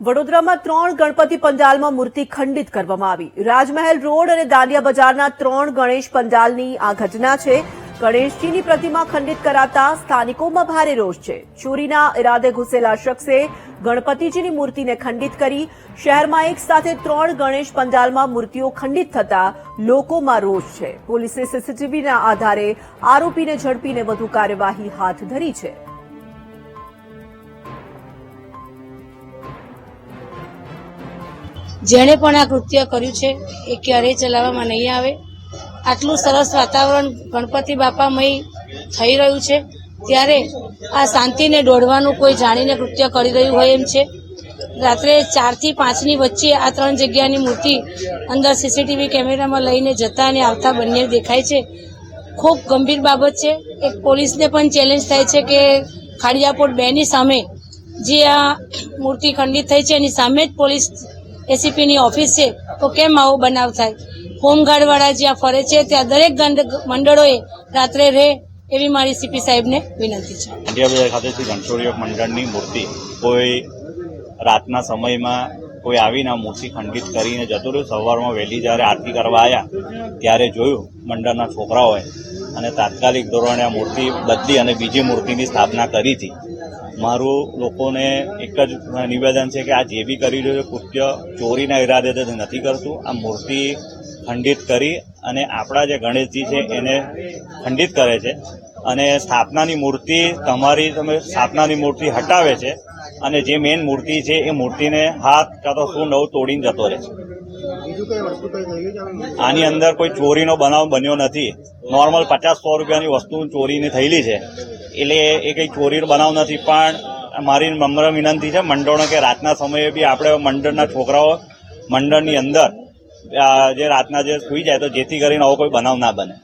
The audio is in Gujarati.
વડોદરામાં ત્રણ ગણપતિ પંડાલમાં મૂર્તિ ખંડિત કરવામાં આવી. રાજમહેલ રોડ અને દાંડિયા બજારના ત્રણ ગણેશ પંડાલની આ ઘટના છે. ગણેશજીની પ્રતિમા ખંડિત કરાતા સ્થાનિકોમાં ભારે રોષ છે. ચોરીના ઇરાદે ઘૂસેલા શખ્સે ગણપતિજીની મૂર્તિને ખંડિત કરી શહેરમાં એક સાથે ત્રણ ગણેશ પંડાલમાં મૂર્તિઓ ખંડિત થતા લોકોમાં રોષ છે. પોલીસે સીસીટીવીના આધારે આરોપીને ઝડપીને વધુ કાર્યવાહી હાથ ધરી છે. જેણે પણ આ કૃત્ય કર્યું છે, એ ક્યારેય ચલાવવામાં નહીં આવે. આટલું સરસ વાતાવરણ ગણપતિ બાપામય થઈ રહ્યું છે, ત્યારે આ શાંતિને દોડવાનું કોઈ જાણીને કૃત્ય કરી રહ્યું હોય એમ છે. રાત્રે ચારથી પાંચની વચ્ચે આ ત્રણ જગ્યાની મૂર્તિ અંદર સીસીટીવી કેમેરામાં લઈને જતા અને આવતા બંને દેખાય છે. ખૂબ ગંભીર બાબત છે. એક પોલીસને પણ ચેલેન્જ થાય છે કે ખાડિયાપોટ બેની સામે જે આ મૂર્તિ ખંડિત થઈ છે, એની સામે જ પોલીસ એસીપીની ઓફિસ છે, તો કેમ આવો બનાવ થાય? હોમગાર્ડવાળા જ્યાં ફરે છે, ત્યાં દરેક મંડળોએ રાત્રે રહે એવી મારી સીપી સાહેબને વિનંતી છે. ઇન્ડિયા બજાર મંડળની મૂર્તિ કોઈ રાતના સમયમાં કોઈ આવીને મૂર્તિ ખંડિત કરીને જતું રહ્યું, સવારમાં વહેલી જ્યારે આરતી કરવા આવ્યા ત્યારે જોયું મંડળના છોકરાઓએ અને તાત્કાલિક ધોરણે આ મૂર્તિ બદલી અને બીજી મૂર્તિની સ્થાપના કરી હતી. મારું લોકોને એક જ નિવેદન છે કે આ જે બી કરી રહ્યું છે કૃત્ય ચોરીના ઈરાદે તો નથી કરતું. આ મૂર્તિ ખંડિત કરી અને આપણા જે ગણેશજી છે એને ખંડિત કરે છે. અને સ્થાપનાની મૂર્તિ તમારી તમે સ્થાપનાની મૂર્તિ હટાવે છે અને જે મેઇન મૂર્તિ છે એ મૂર્તિને હાથ કાં તો શું નવું તોડીને જતો રહે છે. આની અંદર? કોઈ ચોરીનો બનાવ બન્યો નથી. નોર્મલ પચાસ સો રૂપિયાની વસ્તુ ચોરીની થયેલી છે. એટલે એ કંઈ ચોરીનો બનાવ નથી, પણ મારી નમ્ર વિનંતી છે મંડળો કે રાતના સમયે બી આપણે મંડળના છોકરાઓ મંડળની અંદર જે રાતના જે સુઈ જાય તો જેથી કરીને આવો કોઈ બનાવ ના બને.